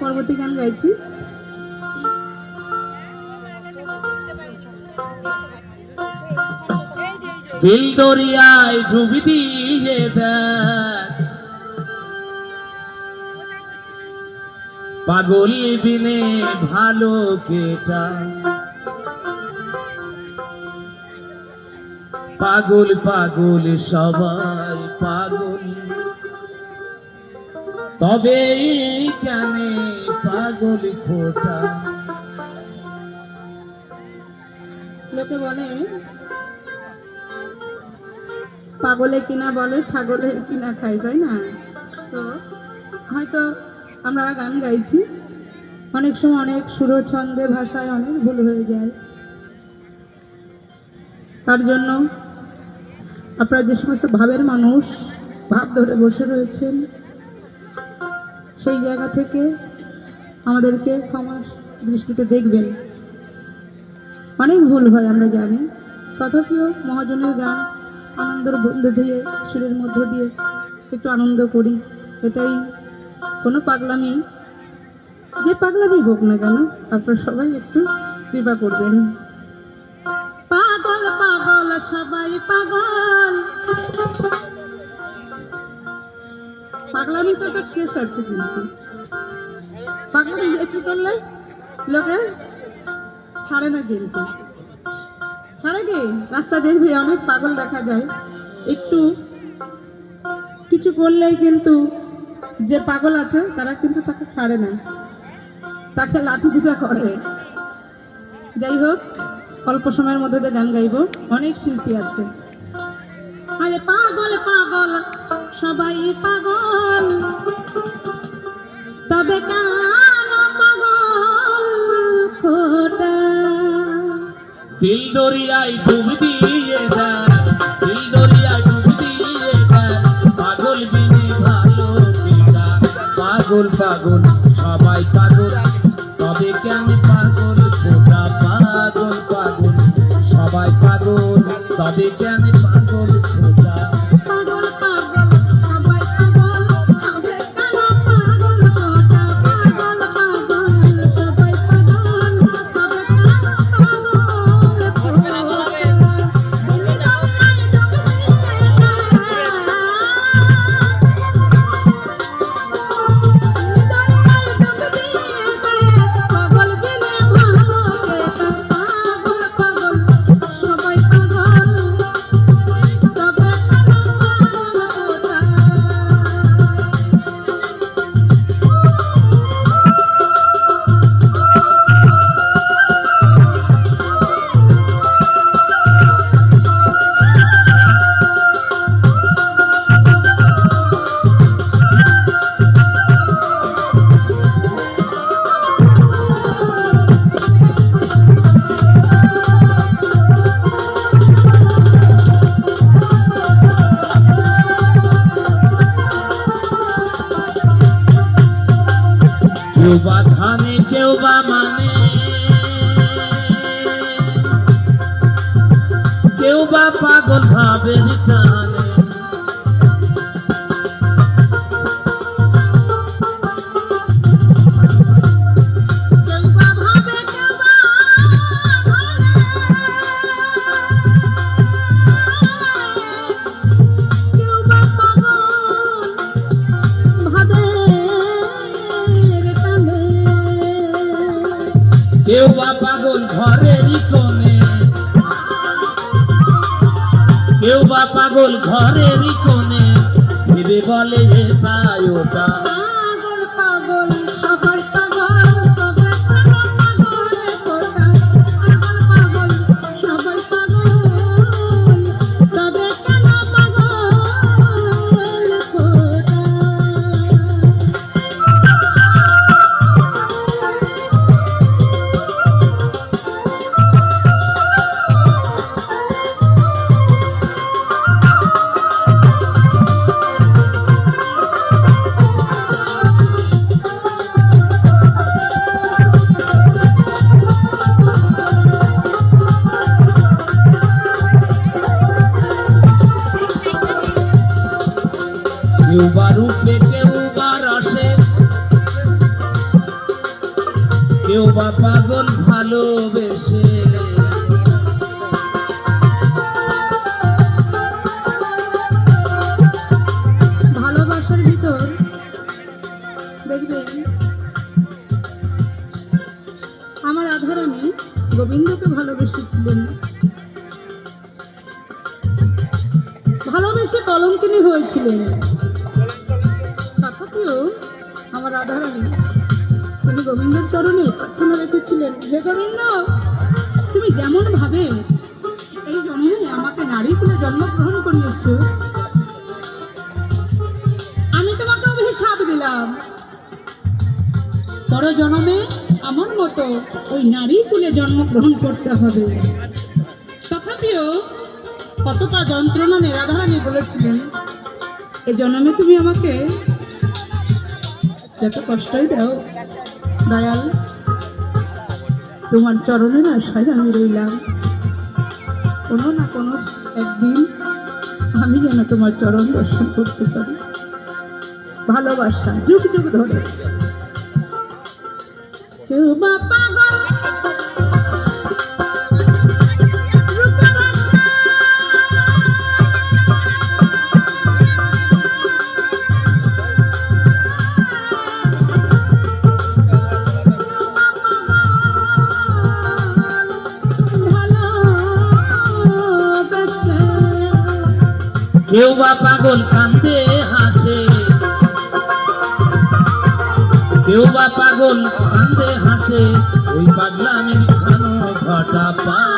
পরবর্তী গান গাইছি। দিল দরিয়ায় ডুবি দেয় পাগল বিনে ভালো কেটা পাগল পাগল সবাই পাগল। তবে কেন পাগল খোটা। লোকে বলে, পাগলে কিনা বলে, ছাগলে কিনা খাই তাই না? তো হয়তো আমরা গান গাইছি, অনেক সময় অনেক সুর ছন্দে ভাষায় অনেক ভুল হয়ে যায়। তার জন্য আপনারা যে সমস্ত ভাবের মানুষ, ভাব ধরে বসে রয়েছেন, সেই জায়গা থেকে আমাদেরকে ক্ষমা দৃষ্টিতে দেখবেন। অনেক ভুল হয়, আমরা জানি। তথাপিও মহাজনের গান আনন্দের বন্ধু দিয়ে, সুরের মধ্য দিয়ে একটু আনন্দ করি। এটাই কোনো পাগলামি, যে পাগলামি হোক না কেন, আপনারা সবাই একটু কৃপা করবেন। পাগল, সবাই পাগল। পাগলামি তো একটা শেষ আছে কিন্তু। পাগলামি বেশি করলে লোকে ছাড়ে না কিন্তু। ছাড়ে কি? রাস্তা দেখবি অনেক পাগল দেখা যায়। একটু কিছু করলেই কিন্তু যে পাগল আছে, তারা কিন্তু তাকে ছাড়ে না। তাকে লাঠি পিঠা করে। যাই হোক অল্প সময়ের মধ্যে গান গাইবো। অনেক শিল্পী আছে। আরে পাগল পাগল, সবাই পাগল। তবে কেন পাগল খোটা দিল দরিয়ায় ডুব দিয়ে দেয় দিল দরিয়ায় ডুব দেয় পাগল বিনে ভালো পিতা পাগল পাগল। পাগল ঘরের কোণে ভেবে বলে যে ওটা। কেউ বা রূপে কেউ রসে কেউ পাগল হে গোবিন্দ, তুমি যেমন ভাবে, এই জন্মে আমাকে নারী কুলে জন্মগ্রহণ করিয়েছো। আমি তোমাকে অভিশাপ দিলাম। পর জন্মে আমার মতো ওই নারী কুলে জন্মগ্রহণ করতে হবে। তথাপিও কতটা যন্ত্রণা নিরাধারণী বলেছিলেন, এ জন্মে তুমি আমাকে যত কষ্টই দাও, দয়াল তোমার চরণের আশায় আমি রইলাম। কোনো না কোনো একদিন আমি যেন তোমার চরণ দর্শন করতে পারি। ভালোবাসা যুগ যুগ ধরে। পাগল, কেউ বা পাগল কান্দে হাসে। কেউ বা পাগল কান্দে হাসে। ওই পাগলামির খানো ঘটা পা।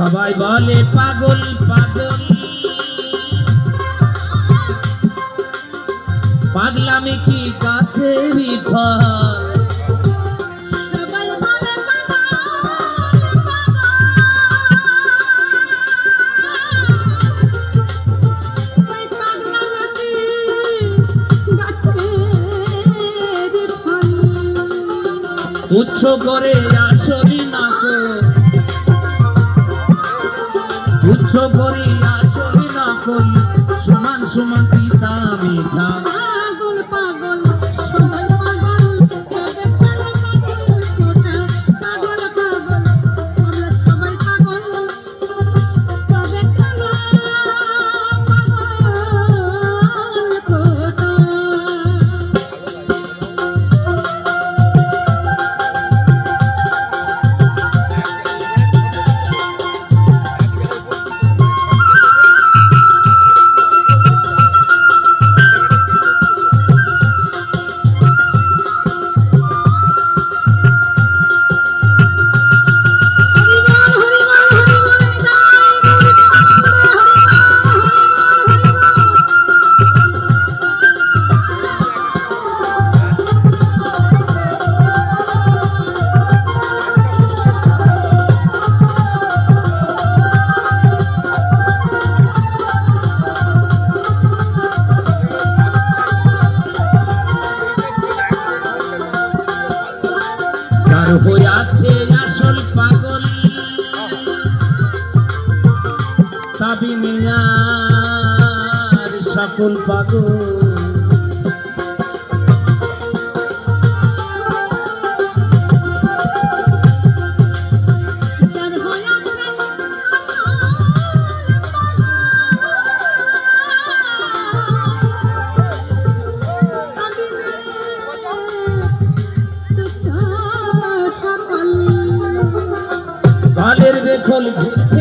সবাই বলে পাগল পাগল। পাগলামি কি গাছেরই ফল। তুচ্ছ করে আসরি তুচ্ছ না আসরি না করি সমান সমান পিতা মিঠা ফুল পাগ ঘরের বেখল ঘুরছে।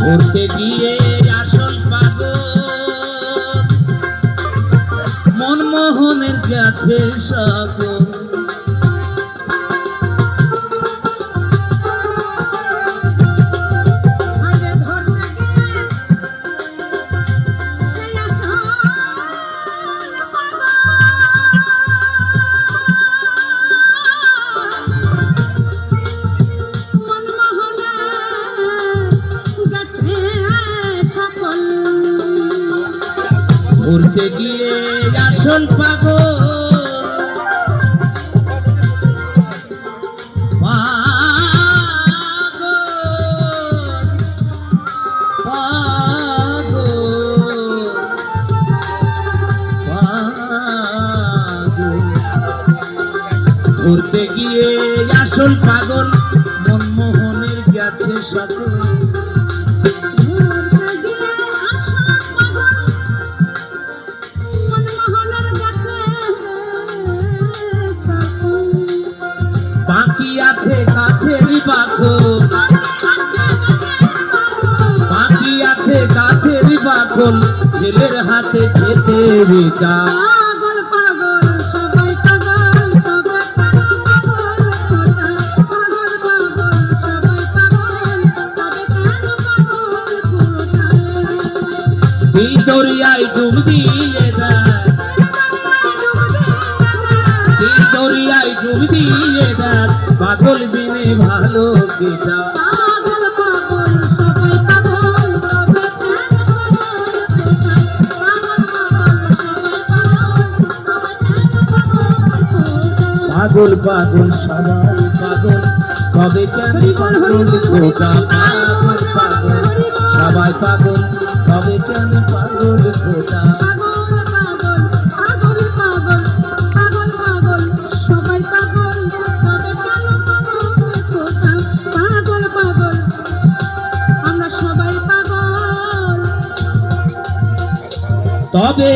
ঘুরতে গিয়ে আসল পাগল। মনমোহনের কাছে সকল ঘুরতে গিয়ে আসল পাগল। ঘুরতে গিয়ে আসল পাগল মনমোহনের গেছে সকল। তবে কেন পাগল খোটা দিল দরিয়ায় ডুব দিয়ে দেয় দরিয়ায় ডুব দিয়ে দেয় পাগল বিনে ভালো কেটা পাগল পাগল সবাই পাগল। কেন পাগল খোটা পাগল পাগল সবাই পাগল। তবে কেন পাগল পাগল। তবে